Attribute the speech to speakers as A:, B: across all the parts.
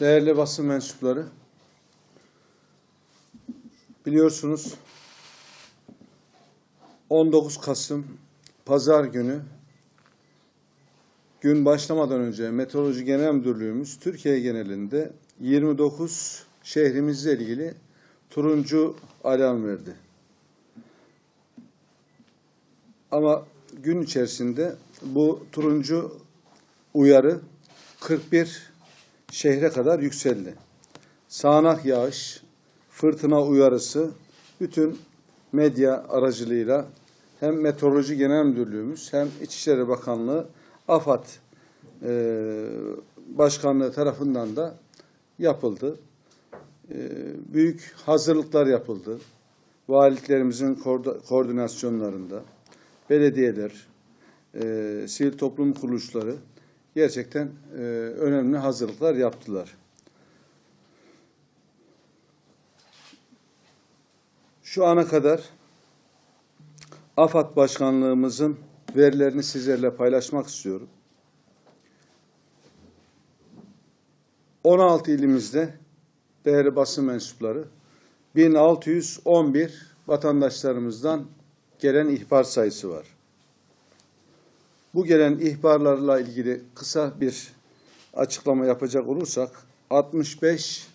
A: Değerli basın mensupları, biliyorsunuz 19 Kasım Pazar günü gün başlamadan önce Meteoroloji Genel Müdürlüğümüz Türkiye genelinde 29 şehrimizle ilgili turuncu alarm verdi. Ama gün içerisinde bu turuncu uyarı 41 şehre kadar yükseldi. Sağanak yağış, fırtına uyarısı bütün medya aracılığıyla hem Meteoroloji Genel Müdürlüğümüz hem İçişleri Bakanlığı, AFAD e, Başkanlığı tarafından da yapıldı. E, büyük hazırlıklar yapıldı. Valiliklerimizin koordi- koordinasyonlarında, belediyeler, e, sivil toplum kuruluşları gerçekten e, önemli hazırlıklar yaptılar. Şu ana kadar AFAD Başkanlığımızın verilerini sizlerle paylaşmak istiyorum. 16 ilimizde değerli basın mensupları 1611 vatandaşlarımızdan gelen ihbar sayısı var. Bu gelen ihbarlarla ilgili kısa bir açıklama yapacak olursak 65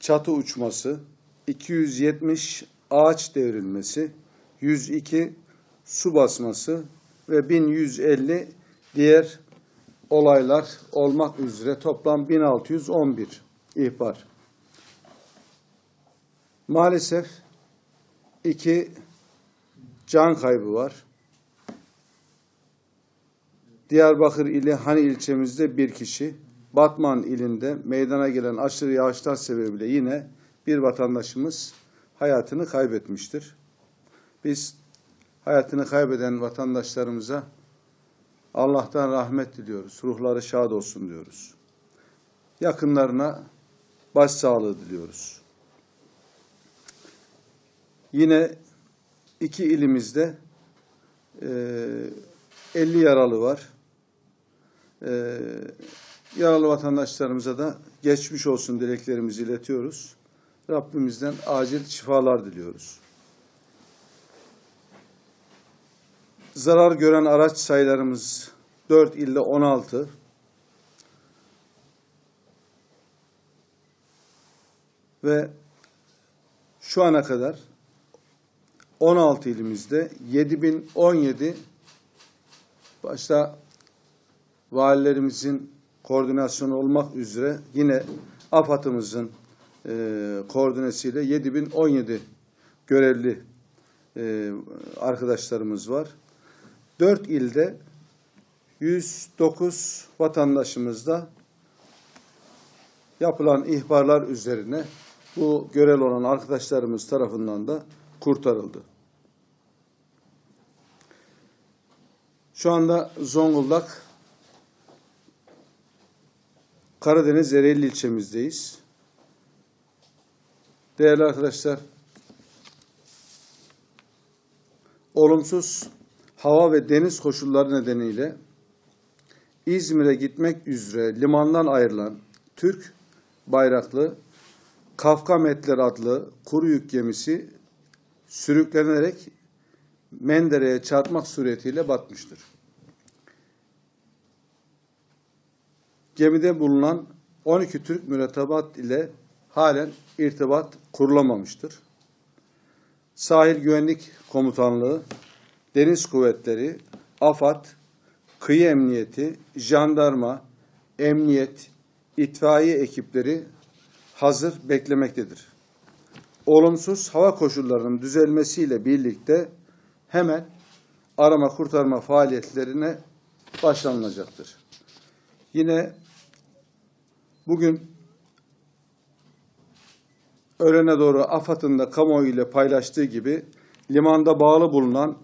A: çatı uçması, 270 ağaç devrilmesi, 102 su basması ve 1150 diğer olaylar olmak üzere toplam 1611 ihbar. Maalesef iki can kaybı var. Diyarbakır ili Hani ilçemizde bir kişi, Batman ilinde meydana gelen aşırı yağışlar sebebiyle yine bir vatandaşımız hayatını kaybetmiştir. Biz hayatını kaybeden vatandaşlarımıza Allah'tan rahmet diliyoruz. Ruhları şad olsun diyoruz. Yakınlarına başsağlığı diliyoruz. Yine iki ilimizde eee 50 yaralı var. Ee, yaralı vatandaşlarımıza da geçmiş olsun dileklerimizi iletiyoruz. Rabbimizden acil şifalar diliyoruz. Zarar gören araç sayılarımız 4 ilde 16. Ve şu ana kadar 16 ilimizde 7017 başta valilerimizin koordinasyonu olmak üzere yine AFAD'ımızın e, koordinesiyle 7017 görevli e, arkadaşlarımız var. 4 ilde 109 vatandaşımızda yapılan ihbarlar üzerine bu görevli olan arkadaşlarımız tarafından da kurtarıldı. Şu anda Zonguldak Karadeniz Ereğli ilçemizdeyiz. Değerli arkadaşlar, olumsuz hava ve deniz koşulları nedeniyle İzmir'e gitmek üzere limandan ayrılan Türk bayraklı Kafka Metler adlı kuru yük gemisi sürüklenerek Mendere'ye çarpmak suretiyle batmıştır. Gemide bulunan 12 Türk mürettebat ile halen irtibat kurulamamıştır. Sahil Güvenlik Komutanlığı, Deniz Kuvvetleri, AFAD, Kıyı Emniyeti, Jandarma, Emniyet, itfaiye ekipleri hazır beklemektedir. Olumsuz hava koşullarının düzelmesiyle birlikte hemen arama kurtarma faaliyetlerine başlanılacaktır. Yine bugün öğlene doğru AFAD'ın da kamuoyu ile paylaştığı gibi limanda bağlı bulunan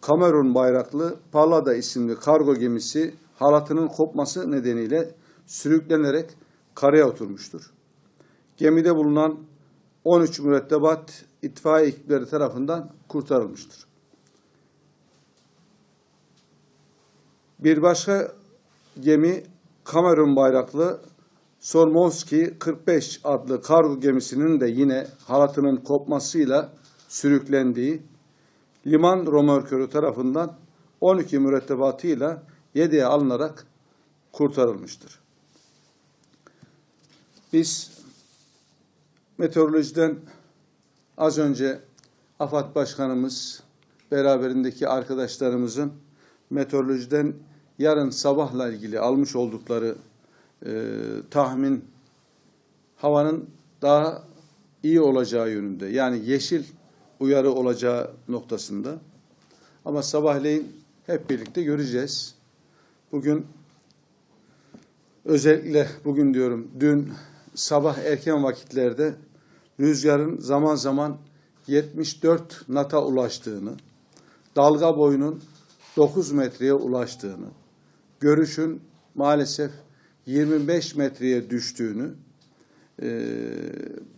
A: Kamerun bayraklı Pallada isimli kargo gemisi halatının kopması nedeniyle sürüklenerek karaya oturmuştur. Gemide bulunan 13 mürettebat itfaiye ekipleri tarafından kurtarılmıştır. Bir başka gemi Kamerun bayraklı Sormovski 45 adlı kargo gemisinin de yine halatının kopmasıyla sürüklendiği liman romörkörü tarafından 12 mürettebatıyla yedeğe alınarak kurtarılmıştır. Biz meteorolojiden az önce AFAD Başkanımız beraberindeki arkadaşlarımızın meteorolojiden yarın sabahla ilgili almış oldukları e, tahmin havanın daha iyi olacağı yönünde. Yani yeşil uyarı olacağı noktasında. Ama sabahleyin hep birlikte göreceğiz. Bugün özellikle bugün diyorum dün sabah erken vakitlerde rüzgarın zaman zaman 74 nata ulaştığını, dalga boyunun 9 metreye ulaştığını, görüşün maalesef 25 metreye düştüğünü e,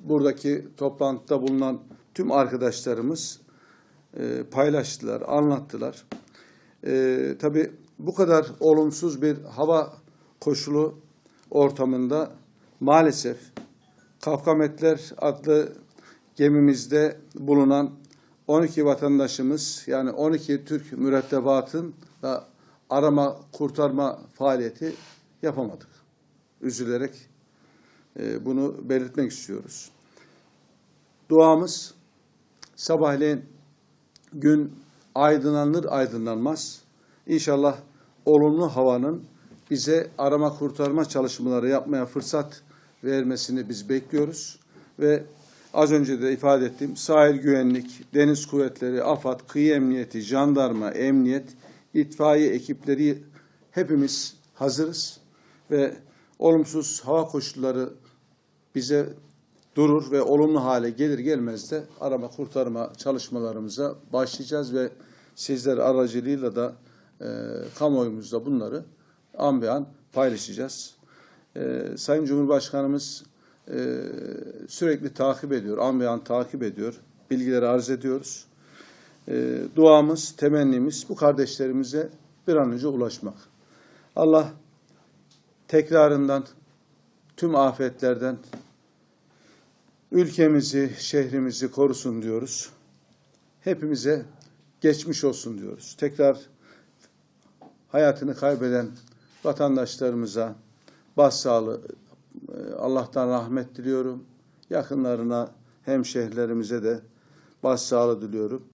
A: buradaki toplantıda bulunan tüm arkadaşlarımız e, paylaştılar, anlattılar. E, Tabii bu kadar olumsuz bir hava koşulu ortamında maalesef Kafkametler adlı gemimizde bulunan 12 vatandaşımız yani 12 Türk mürettebatın da arama kurtarma faaliyeti yapamadık. Üzülerek e, bunu belirtmek istiyoruz. Duamız sabahleyin gün aydınlanır aydınlanmaz İnşallah olumlu havanın bize arama kurtarma çalışmaları yapmaya fırsat vermesini biz bekliyoruz ve az önce de ifade ettiğim sahil güvenlik, deniz kuvvetleri, AFAD, kıyı emniyeti, jandarma, emniyet, itfaiye ekipleri hepimiz hazırız ve olumsuz hava koşulları bize durur ve olumlu hale gelir gelmez de arama kurtarma çalışmalarımıza başlayacağız ve sizler aracılığıyla da e, kamuoyumuzda bunları an be an paylaşacağız. E, Sayın Cumhurbaşkanımız e, sürekli takip ediyor, an be an takip ediyor, bilgileri arz ediyoruz. E, duamız, temennimiz bu kardeşlerimize bir an önce ulaşmak. Allah tekrarından tüm afetlerden ülkemizi, şehrimizi korusun diyoruz. Hepimize geçmiş olsun diyoruz. Tekrar hayatını kaybeden vatandaşlarımıza başsağlığı, e, Allah'tan rahmet diliyorum. Yakınlarına, hemşehrilerimize de başsağlığı diliyorum.